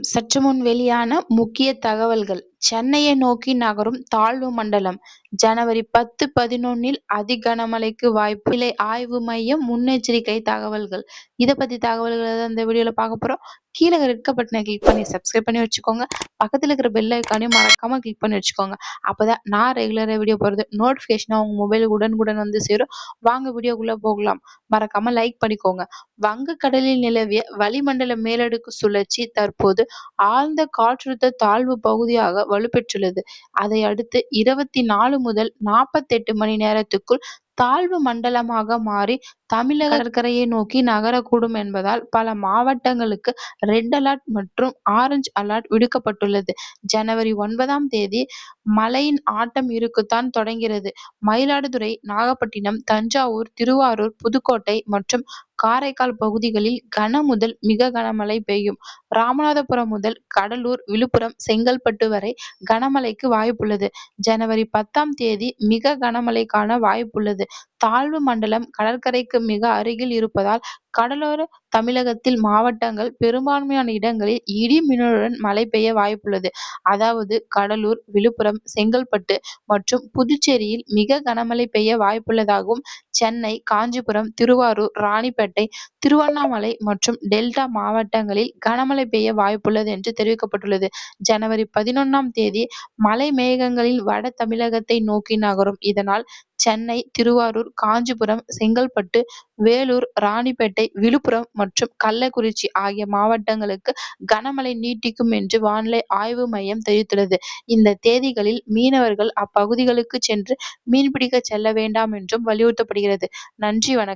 சற்று முன் வெளியான முக்கிய தகவல்கள். சென்னையை நோக்கி நகரும் தாழ்வு மண்டலம். ஜனவரி பத்து பதினொன்னில் அதி கனமழைக்கு வாய்ப்பு ஆய்வு மையம் முன்னெச்சரிக்கை தகவல்கள். இதை பத்தி தகவல்களை தான் இந்த வீடியோல பார்க்க போறோம்? கீழே இருக்க பட்டனை கிளிக் பண்ணி சப்ஸ்கிரைப் பண்ணி வச்சுக்கோங்க. பக்கத்துல இருக்கிற பெல் ஐக்கானையும் மறக்காம கிளிக் பண்ணி வச்சுக்கோங்க. அப்பதான் நான் ரெகுலரா வீடியோ போறது நோட்டிபிகேஷனா உங்க மொபைலுக்கு உடனுக்குடன் வந்து சேரும். வாங்க வீடியோக்குள்ள போகலாம். மறக்காம லைக் பண்ணிக்கோங்க. வங்கக்கடலில் நிலவிய வளிமண்டல மேலடுக்கு சுழற்சி தற்போது ஆழ்ந்த காற்றழுத்த தாழ்வு பகுதியாக வலுப்பெற்றுள்ளது. அதை அடுத்து இருபத்தி நாலு முதல் நாற்பத்தெட்டு மணி நேரத்துக்குள் தாழ்வு மண்டலமாக மாறி தமிழக கடற்கரையை நோக்கி நகரக்கூடும் என்பதால் பல மாவட்டங்களுக்கு ரெட் அலர்ட் மற்றும் ஆரஞ்சு அலர்ட் விடுக்கப்பட்டுள்ளது. ஜனவரி ஒன்பதாம் தேதி மழையின் ஆட்டம் இருக்குத்தான் தொடங்கிறது. மயிலாடுதுறை நாகப்பட்டினம் தஞ்சாவூர் திருவாரூர் புதுக்கோட்டை மற்றும் காரைக்கால் பகுதிகளில் கன முதல் மிக கனமழை பெய்யும். ராமநாதபுரம் முதல் கடலூர் விழுப்புரம் செங்கல்பட்டு வரை கனமழைக்கு வாய்ப்புள்ளது. ஜனவரி பத்தாம் தேதி மிக கனமழைக்கான வாய்ப்புள்ளது. தாழ்வு மண்டலம் கடற்கரைக்கு மிக அருகில் இருப்பதால் கடலோர தமிழகத்தில் மாவட்டங்கள் பெரும்பான்மையான இடங்களில் இடி மின்னலுடன் மழை பெய்ய வாய்ப்புள்ளது. அதாவது கடலூர் விழுப்புரம் செங்கல்பட்டு மற்றும் புதுச்சேரியில் மிக கனமழை பெய்ய வாய்ப்புள்ளதாகவும் சென்னை காஞ்சிபுரம் திருவாரூர் ராணிப்பேட்டை திருவண்ணாமலை மற்றும் டெல்டா மாவட்டங்களில் கனமழை பெய்ய வாய்ப்புள்ளது என்று தெரிவிக்கப்பட்டுள்ளது. ஜனவரி பதினொன்னாம் தேதி மலை மேகங்களில் வட தமிழகத்தை நோக்கி நகரும். இதனால் சென்னை திருவாரூர் காஞ்சிபுரம் செங்கல்பட்டு வேலூர் ராணிப்பேட்டை விழுப்புரம் மற்றும் கள்ளக்குறிச்சி ஆகிய மாவட்டங்களுக்கு கனமழை நீட்டிக்கும் என்று வானிலை ஆய்வு மையம் தெரிவித்துள்ளது. இந்த தேதிகளில் மீனவர்கள் அப்பகுதிகளுக்கு சென்று மீன்பிடிக்க செல்ல வேண்டாம் என்றும் வலியுறுத்தப்படுகிறது. நன்றி வணக்கம்.